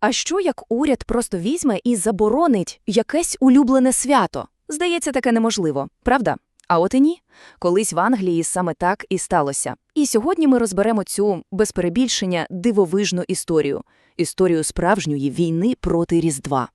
А що як уряд просто візьме і заборонить якесь улюблене свято? Здається, таке неможливо, правда? А от і ні. Колись в Англії саме так і сталося. І сьогодні ми розберемо цю, без перебільшення, дивовижну історію. Історію справжньої війни проти Різдва.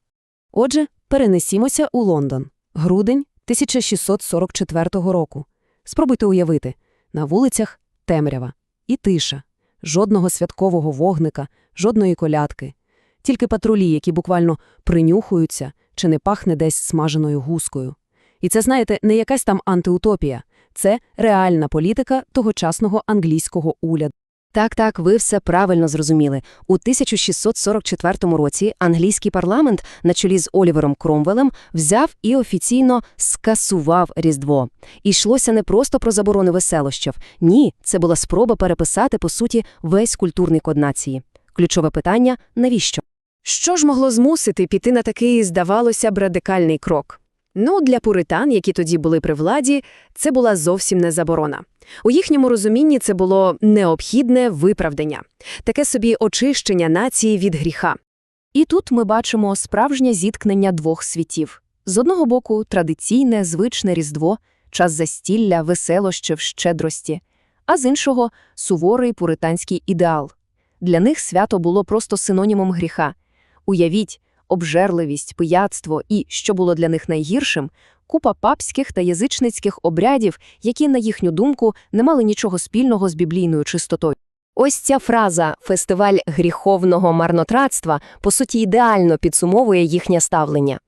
Отже, перенесімося у Лондон. Грудень 1644 року. Спробуйте уявити. На вулицях темрява і тиша. Жодного святкового вогника, жодної колядки. Тільки патрулі, які буквально принюхуються, чи не пахне десь смаженою гускою. І це, знаєте, не якась там антиутопія. Це реальна політика тогочасного англійського уряду. Так, так, ви все правильно зрозуміли. У 1644 році англійський парламент на чолі з Олівером Кромвелем взяв і офіційно скасував Різдво. І йшлося не просто про заборони веселощів. Ні, це була спроба переписати, по суті, весь культурний код нації. Ключове питання – навіщо? Що ж могло змусити піти на такий, здавалося б, радикальний крок? Ну, для пуритан, які тоді були при владі, це була зовсім не заборона. У їхньому розумінні це було необхідне виправдання, таке собі очищення нації від гріха. І тут ми бачимо справжнє зіткнення двох світів. З одного боку, традиційне, звичне Різдво, час застілля, веселощів, щедрості, а з іншого – суворий пуританський ідеал. Для них свято було просто синонімом гріха. Уявіть, обжерливість, пияцтво і, що було для них найгіршим, купа папських та язичницьких обрядів, які, на їхню думку, не мали нічого спільного з біблійною чистотою. Ось ця фраза «фестиваль гріховного марнотратства» по суті ідеально підсумовує їхнє ставлення.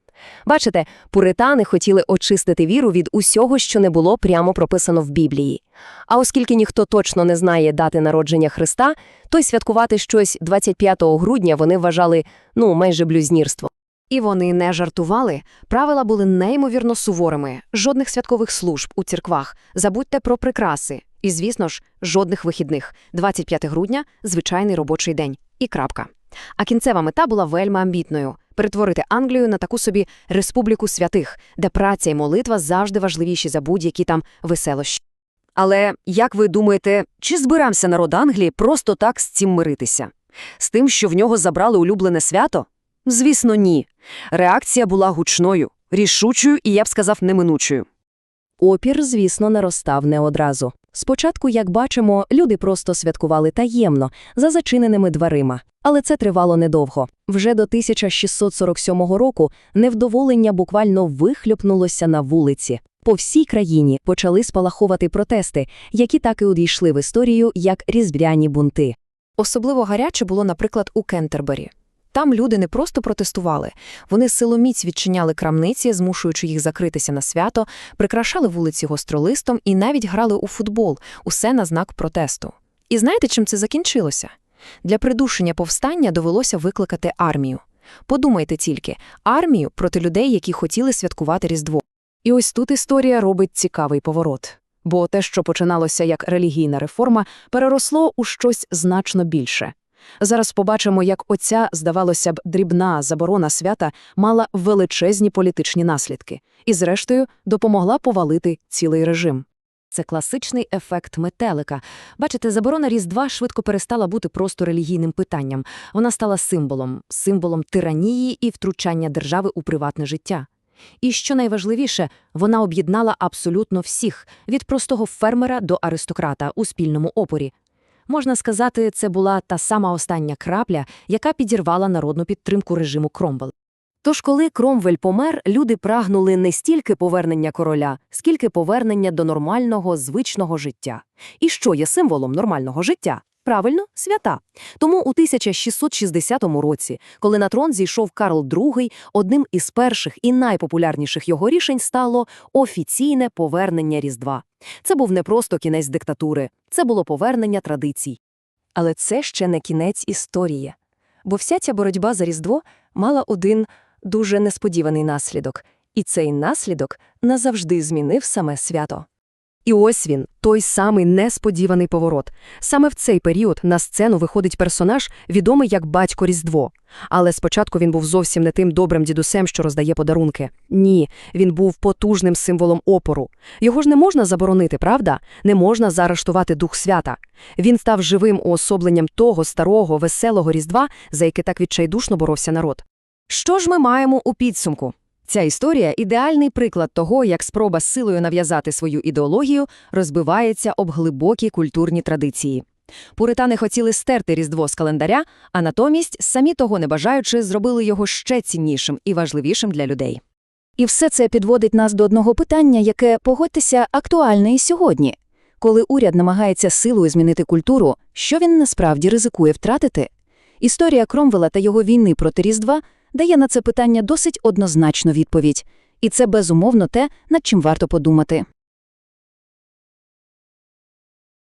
Бачите, пуритани хотіли очистити віру від усього, що не було прямо прописано в Біблії. А оскільки ніхто точно не знає дати народження Христа, то й святкувати щось 25 грудня вони вважали, ну, майже блюзнірство. І вони не жартували. Правила були неймовірно суворими. Жодних святкових служб у церквах. Забудьте про прикраси. І, звісно ж, жодних вихідних. 25 грудня – звичайний робочий день. І крапка. А кінцева мета була вельми амбітною – перетворити Англію на таку собі республіку святих, де праця і молитва завжди важливіші за будь-які там веселощі. Але, як ви думаєте, чи збирався народ Англії просто так з цим миритися? З тим, що в нього забрали улюблене свято? Звісно, ні. Реакція була гучною, рішучою і, я б сказав, неминучою. Опір, звісно, наростав не одразу. Спочатку, як бачимо, люди просто святкували таємно, за зачиненими дверима. Але це тривало недовго. Вже до 1647 року невдоволення буквально вихлюпнулося на вулиці. По всій країні почали спалахувати протести, які так і одійшли в історію як різдвяні бунти. Особливо гаряче було, наприклад, у Кентербері. Там люди не просто протестували, вони силоміць відчиняли крамниці, змушуючи їх закритися на свято, прикрашали вулиці гостролистом і навіть грали у футбол, усе на знак протесту. І знаєте, чим це закінчилося? Для придушення повстання довелося викликати армію. Подумайте тільки, армію проти людей, які хотіли святкувати Різдво. І ось тут історія робить цікавий поворот. Бо те, що починалося як релігійна реформа, переросло у щось значно більше. Зараз побачимо, як оця, здавалося б, дрібна заборона свята мала величезні політичні наслідки і, зрештою, допомогла повалити цілий режим. Це класичний ефект метелика. Бачите, заборона Різдва швидко перестала бути просто релігійним питанням. Вона стала символом, символом тиранії і втручання держави у приватне життя. І що найважливіше, вона об'єднала абсолютно всіх, від простого фермера до аристократа у спільному опорі. Можна сказати, це була та сама остання крапля, яка підірвала народну підтримку режиму Кромвель. Тож, коли Кромвель помер, люди прагнули не стільки повернення короля, скільки повернення до нормального, звичного життя. І що є символом нормального життя? Правильно, свята. Тому у 1660 році, коли на трон зійшов Карл II, одним із перших і найпопулярніших його рішень стало офіційне повернення Різдва. Це був не просто кінець диктатури, це було повернення традицій. Але це ще не кінець історії. Бо вся ця боротьба за Різдво мала один дуже несподіваний наслідок, і цей наслідок назавжди змінив саме свято. І ось він, той самий несподіваний поворот. Саме в цей період на сцену виходить персонаж, відомий як Батько Різдво. Але спочатку він був зовсім не тим добрим дідусем, що роздає подарунки. Ні, він був потужним символом опору. Його ж не можна заборонити, правда? Не можна заарештувати Дух Свята. Він став живим уособленням того старого, веселого Різдва, за яке так відчайдушно боровся народ. Що ж ми маємо у підсумку? Ця історія – ідеальний приклад того, як спроба з силою нав'язати свою ідеологію розбивається об глибокі культурні традиції. Пуритани хотіли стерти Різдво з календаря, а натомість, самі того не бажаючи, зробили його ще ціннішим і важливішим для людей. І все це підводить нас до одного питання, яке, погодьтеся, актуальне і сьогодні. Коли уряд намагається силою змінити культуру, що він насправді ризикує втратити? Історія Кромвела та його війни проти Різдва дає на це питання досить однозначну відповідь. І це безумовно те, над чим варто подумати.